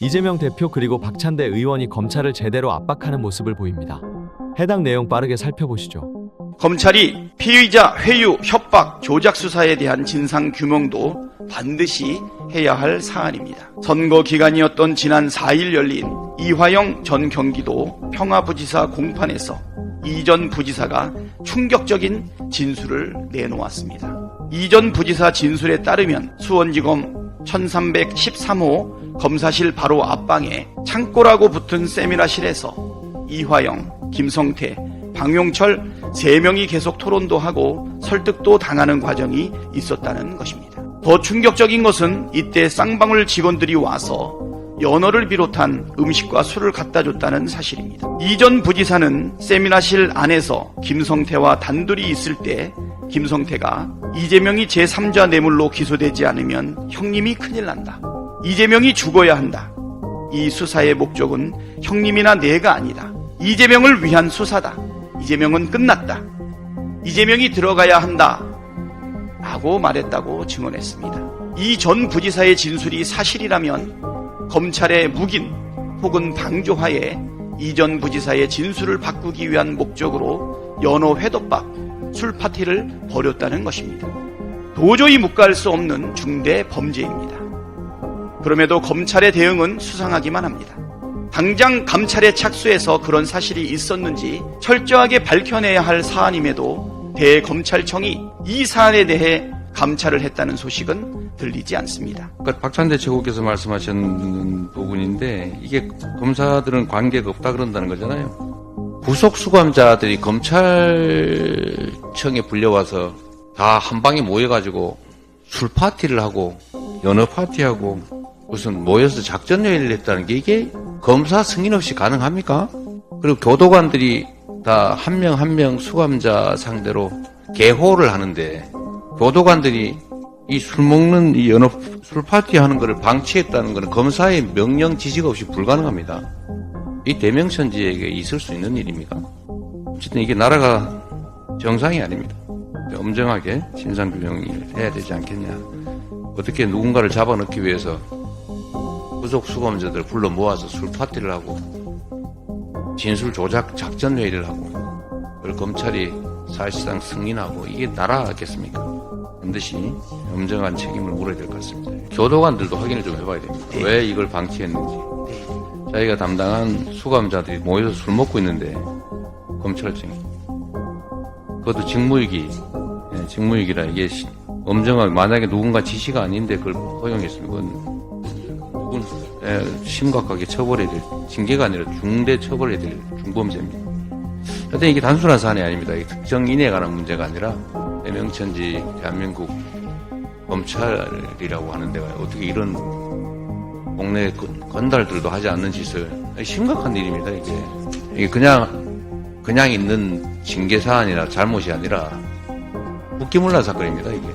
이재명 대표 그리고 박찬대 의원이 검찰을 제대로 압박하는 모습을 보입니다. 해당 내용 빠르게 살펴보시죠. 검찰이 피의자 회유, 협박, 조작 수사에 대한 진상 규명도 반드시 해야 할 사안입니다. 선거 기간이었던 지난 4일 열린 이화영 전 경기도 평화부지사 공판에서 이전 부지사가 충격적인 진술을 내놓았습니다. 이전 부지사 진술에 따르면 수원지검 1313호 검사실 바로 앞방에 창고라고 붙은 세미나실에서 이화영, 김성태, 방용철 세 명이 계속 토론도 하고 설득도 당하는 과정이 있었다는 것입니다. 더 충격적인 것은 이때 쌍방울 직원들이 와서 연어를 비롯한 음식과 술을 갖다 줬다는 사실입니다. 이전 부지사는 세미나실 안에서 김성태와 단둘이 있을 때 김성태가 이재명이 제3자 뇌물로 기소되지 않으면 형님이 큰일 난다. 이재명이 죽어야 한다. 이 수사의 목적은 형님이나 내가 아니다. 이재명을 위한 수사다. 이재명은 끝났다. 이재명이 들어가야 한다. 라고 말했다고 증언했습니다. 이 전 부지사의 진술이 사실이라면 검찰의 묵인 혹은 방조하에 이 전 부지사의 진술을 바꾸기 위한 목적으로 연어 회덮밥, 술 파티를 벌였다는 것입니다. 도저히 묵과할 수 없는 중대 범죄입니다. 그럼에도 검찰의 대응은 수상하기만 합니다. 당장 감찰에 착수해서 그런 사실이 있었는지 철저하게 밝혀내야 할 사안임에도 대검찰청이 이 사안에 대해 감찰을 했다는 소식은 들리지 않습니다. 그러니까 박찬대 최고께서 말씀하신 부분인데 이게 검사들은 관계가 없다 그런다는 거잖아요. 부속 수감자들이 검찰청에 불려와서 다 한 방에 모여가지고 술 파티를 하고 연어 파티하고 무슨 모여서 작전 회의를 했다는 게 이게 검사 승인 없이 가능합니까? 그리고 교도관들이 다 한 명 한 명 수감자 상대로 개호를 하는데 교도관들이 이 술 먹는 이 연어 술 파티 하는 것을 방치했다는 것은 검사의 명령 지시가 없이 불가능합니다. 이 대명천지에게 있을 수 있는 일입니까? 어쨌든 이게 나라가 정상이 아닙니다. 엄정하게 진상규명을 해야 되지 않겠냐. 어떻게 누군가를 잡아넣기 위해서 부속 수감자들 불러 모아서 술 파티를 하고 진술 조작 작전 회의를 하고 그걸 검찰이 사실상 승인하고 이게 나라겠습니까? 반드시 엄정한 책임을 물어야 될 것 같습니다. 교도관들도 확인을 좀 해봐야 됩니다. 왜 이걸 방치했는지. 자기가 담당한 수감자들이 모여서 술 먹고 있는데 검찰청이 그것도 직무유기 예, 직무유기라 이게 시- 엄정하게 만약에 누군가 지시가 아닌데 그걸 허용했으면 그건 심각하게 처벌해야 될 징계가 아니라 중대 처벌해야 될 중범죄입니다. 하여튼 이게 단순한 사안이 아닙니다. 이게 특정 인에 관한 문제가 아니라 대명천지 대한민국 검찰이라고 하는 데가 어떻게 이런 건- 건달들도 하지 않는 짓을 심각한 일입니다. 이게 이게 그냥 그냥 있는 징계 사안이나 잘못이 아니라 국기문란 사건입니다. 이게